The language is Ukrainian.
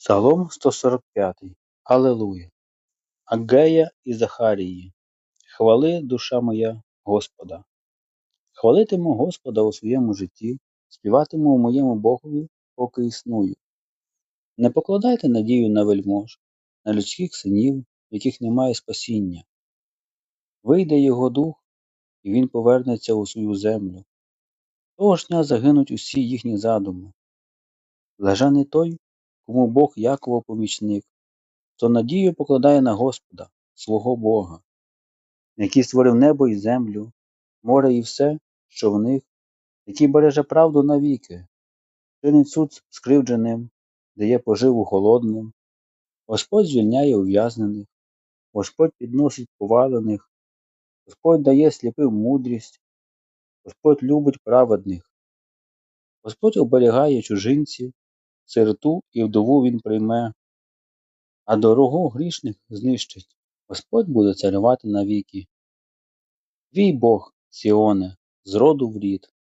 Псалом 145. Алілуя. Агея і Захарії. Хвали, душа моя, Господа. Хвалитиму Господа у своєму житті, співатиму у моєму Богові, поки існую. Не покладайте надію на вельмож, на людських синів, яких немає спасіння. Вийде його дух, і він повернеться у свою землю. Того ж дня загинуть усі їхні задуми. Блажений той, кому Бог Якова помічник, хто надію покладає на Господа, свого Бога, який створив небо і землю, море і все, що в них, який береже правду навіки, чинить суд скривдженим, дає поживу голодним, Господь звільняє ув'язнених, Господь підносить повалених, Господь дає сліпим мудрість, Господь любить праведних, Господь оберігає чужинців, сироту і вдову він прийме, а дорогу грішних знищить. Господь буде царювати навіки. Твій Бог, Сіоне, з роду в рід.